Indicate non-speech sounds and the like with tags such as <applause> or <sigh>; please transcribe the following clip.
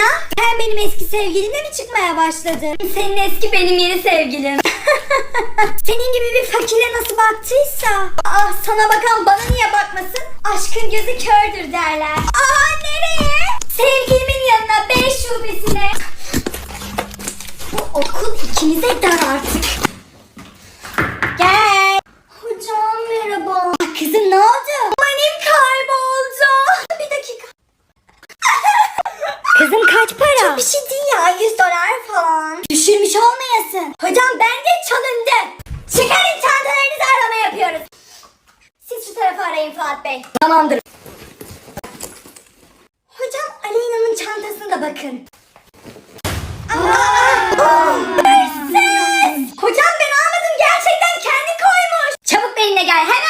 Aleyna sen benim eski sevgilinle mi çıkmaya başladın? Senin eski benim yeni sevgilim. <laughs> Senin gibi bir fakire nasıl baktıysa. Ah sana bakan bana niye bakmasın? Aşkın gözü kördür derler. Aa nereye? Sevgilimin yanına B şubesine. Bu okul ikimize dar artık. Gel. Hocam merhaba. Kızım ne oldu? Manim kayboldu. Bir dakika. Kızım kaç para? Çok bir şey değil ya 100 dolar falan. Düşürmüş olmayasın. Hocam bence çalındı. Çıkarın çantalarınızı arama yapıyoruz. Siz şu tarafı arayın Fuat Bey. Tamamdır. Hocam Aleyna'nın çantasına da bakın. Aa, hırsız! Hocam ben almadım gerçekten kendi koymuş. Çabuk benimle gel hemen